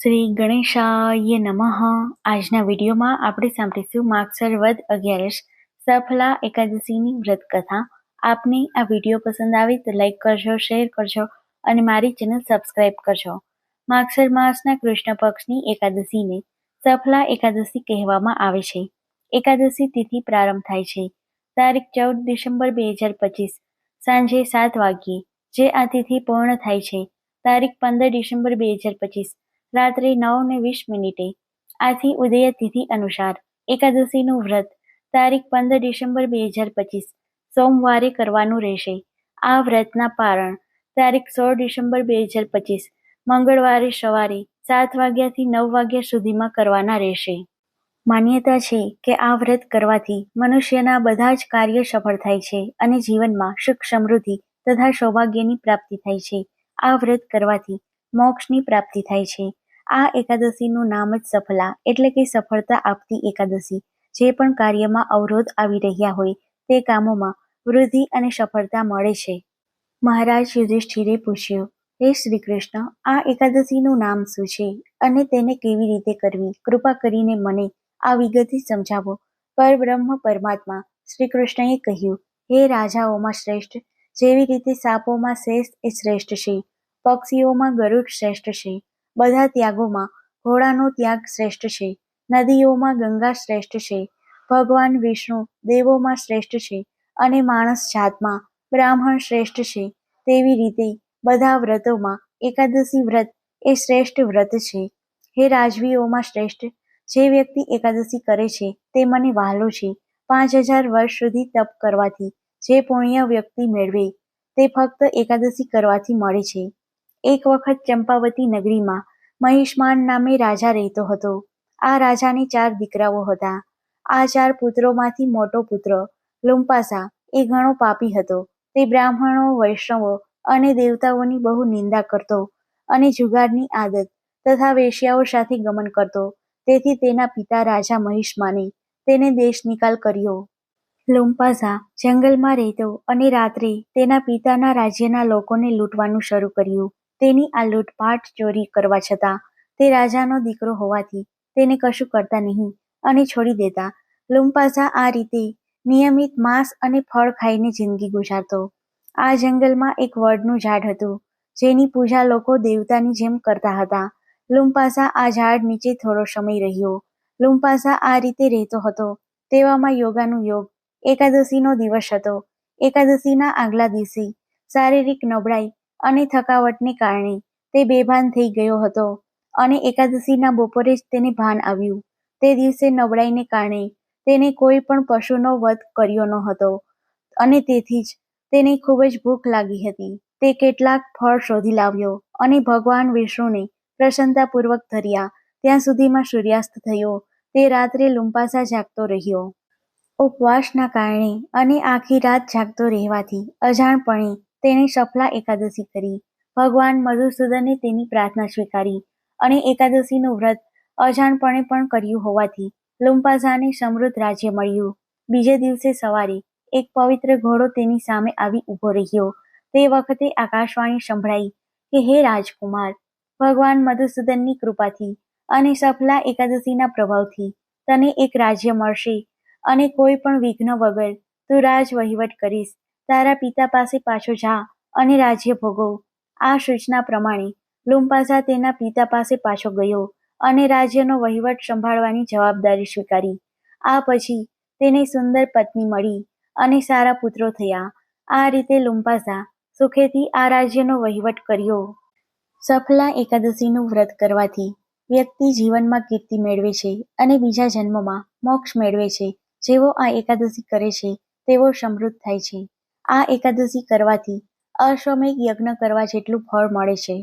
શ્રી ગણેશાય નમઃ. આજના વિડીયોમાં આપણે સાંભળીશું માગસર વદ અગિયારસ સફલા એકાદશીની વ્રત કથા આપને આ વીડિયો પસંદ આવે તો લાઈક કરજો, શેર કરજો અને મારી ચેનલ સબસ્ક્રાઇબ કરજો. માગસર માસના કૃષ્ણ પક્ષની એકાદશીને સફલા એકાદશી કહેવામાં આવે છે. એકાદશી તિથિ પ્રારંભ થાય છે. તારીખ ચૌદ ડિસેમ્બર બે હજાર પચીસ સાંજે સાત વાગ્યે. જે આ તિથિ પૂર્ણ થાય છે. તારીખ પંદર ડિસેમ્બર બે હજાર પચીસ રાત્રે નવ ને વીસ મિનિટે. આથી ઉદય તિથિ અનુસાર એકાદશીનું વ્રત તારીખ પંદર ડિસેમ્બર બે હજાર પચીસ સોમવારે કરવાનું રહેશે. આ વ્રતના પારણ તારીખ સોળ ડિસેમ્બર બે હજાર પચીસ મંગળવારે સવારે સાત વાગ્યાથી નવ વાગ્યા સુધીમાં કરવાના રહેશે. માન્યતા છે કે આ વ્રત કરવાથી મનુષ્યના બધા જ કાર્ય સફળ થાય છે અને જીવનમાં સુખ સમૃદ્ધિ તથા સૌભાગ્યની પ્રાપ્તિ થાય છે. આ વ્રત કરવાથી મોક્ષની પ્રાપ્તિ થાય છે. આ એકાદશીનું નામ જ સફલા, એટલે કે સફળતા આપતી એકાદશી, જે પણ કાર્યમાં અવરોધ આવી રહ્યા હોય તે કામોમાં વૃદ્ધિ અને સફળતા મળે છે. મહારાજ યુધિષ્ઠિરે પૂછ્યું, હે શ્રી કૃષ્ણ આ એકાદશીનું નામ શું છે? અને તેને કેવી રીતે કરવી? કૃપા કરીને મને આ વિગતથી સમજાવો. પરબ્રહ્મ પરમાત્મા શ્રી કૃષ્ણએ કહ્યું, હે રાજાઓમાં શ્રેષ્ઠ, જેવી રીતે સાપોમાં શેષ એ શ્રેષ્ઠ છે, પક્ષીઓમાં ગરુડ શ્રેષ્ઠ છે બધા ત્યાગોમાં ઘોડાનો ત્યાગ શ્રેષ્ઠ છે. નદીઓમાં ગંગા શ્રેષ્ઠ છે. ભગવાન વિષ્ણુ દેવોમાં શ્રેષ્ઠ છે અને માણસ જાતમાં બ્રાહ્મણ શ્રેષ્ઠ છે. તેવી રીતે બધા વ્રતોમાં એકાદશી વ્રત એ શ્રેષ્ઠ વ્રત છે. હે રાજવીઓમાં શ્રેષ્ઠ, જે વ્યક્તિ એકાદશી કરે છે તે મને વહાલો છે. પાંચ હજાર વર્ષ સુધી તપ કરવાથી જે પુણ્ય વ્યક્તિ મેળવે તે ફક્ત એકાદશી કરવાથી મળે છે. એક વખત ચંપાવતી નગરીમાં મહિષ્માન નામે રાજા રહેતો હતો. આ રાજાને ચાર દીકરાઓ હતા. આ ચાર પુત્રોમાંથી મોટો પુત્ર, લુમ્પાસા, એ ઘણો પાપી હતો. તે બ્રાહ્મણો, વૈષ્ણવો અને દેવતાઓની બહુ નિંદા કરતો અને જુગારની આદત તથા વેશ્યાઓ સાથે ગમન કરતો. તેથી તેના પિતા રાજા મહિષ્માને તેને દેશ નિકાલ કર્યો. લુમ્પાસા જંગલમાં રહેતો અને રાત્રે તેના પિતાના રાજ્યના લોકોને લૂંટવાનું શરૂ કર્યું. તેની આ લૂંટપાટ ચોરી કરવા છતાં તે રાજાનો દીકરો હોવાથી તેને કશું કરતા નહીં અને છોડી દેતા. લુમ્પાસા આ રીતે નિયમિત માંસ અને ફળ ખાઈને જિંદગી ગુજારતો. આ જંગલમાં એક વડનું ઝાડ હતું, જેની પૂજા લોકો દેવતાની જેમ કરતા હતા. લુંપાસા આ ઝાડ નીચે થોડો સમય રહ્યો. લુંપાસા આ રીતે રહેતો હતો. તેવામાં યોગાનું યોગ, એકાદશીનો દિવસ હતો. એકાદશીના આગલા દિવસે શારીરિક નબળાઈ અને થકાવટને કારણે તે બેભાન થઈ ગયો હતો. અને એકાદશીના બપોરે જ તેને ભાન આવ્યું. તે દિવસે નબળાઈને કારણે તેને કોઈ પણ પશુનો વધ કર્યો ન હતો અને તેથી જ તેને ખૂબ જ ભૂખ લાગી હતી. તે કેટલાક ફળ શોધી લાવ્યો અને ભગવાન વિષ્ણુને પ્રસન્નતાપૂર્વક ધર્યા. ત્યાં સુધીમાં સૂર્યાસ્ત થયો. તે રાત્રે લુંપાસા જાગતો રહ્યો. ઉપવાસના કારણે અને આખી રાત જાગતો રહેવાથી અજાણપણે તેણે સફલા એકાદશી કરી. ભગવાન મધુસૂદને તેની પ્રાર્થના સ્વીકારી અને એકાદશીનું વ્રત અજાણપણે પણ કર્યું હોવાથી લુમ્પાઝાને સમૃદ્ધ રાજ્ય મળ્યું. બીજે દિવસે સવારે એક પવિત્ર ઘોડો તેની સામે આવી ઊભો રહ્યો. તે વખતે આકાશવાણી સંભળાઈ કે, હે રાજકુમાર, ભગવાન મધુસૂદનની કૃપાથી અને સફલા એકાદશીના પ્રભાવથી તને એક રાજ્ય મળશે અને કોઈ પણ વિઘ્ન વગર તું રાજ વહીવટ કરીશ. તારા પિતા પાસે પાછો જા અને રાજ્ય ભોગવ. આ સૂચના પ્રમાણે લુમ્પાઝા તેના પિતા પાસે પાછો ગયો અને રાજ્યનો વહીવટ સંભાળવાની જવાબદારી સ્વીકારી. આ પછી તેને સુંદર પત્ની મળી અને સારા પુત્રો થયા. આ રીતે લુમ્પાઝા સુખેથી આ રાજ્યનો વહીવટ કર્યો. સફલા એકાદશીનું વ્રત કરવાથી વ્યક્તિ જીવનમાં કીર્તિ મેળવે છે અને બીજા જન્મમાં મોક્ષ મેળવે છે. જેવો આ એકાદશી કરે છે, તેવો સમૃદ્ધ થાય છે. આ એકાદશી કરવાથી અશ્વમેઘ યજ્ઞ કરવા જેટલું ફળ મળે છે.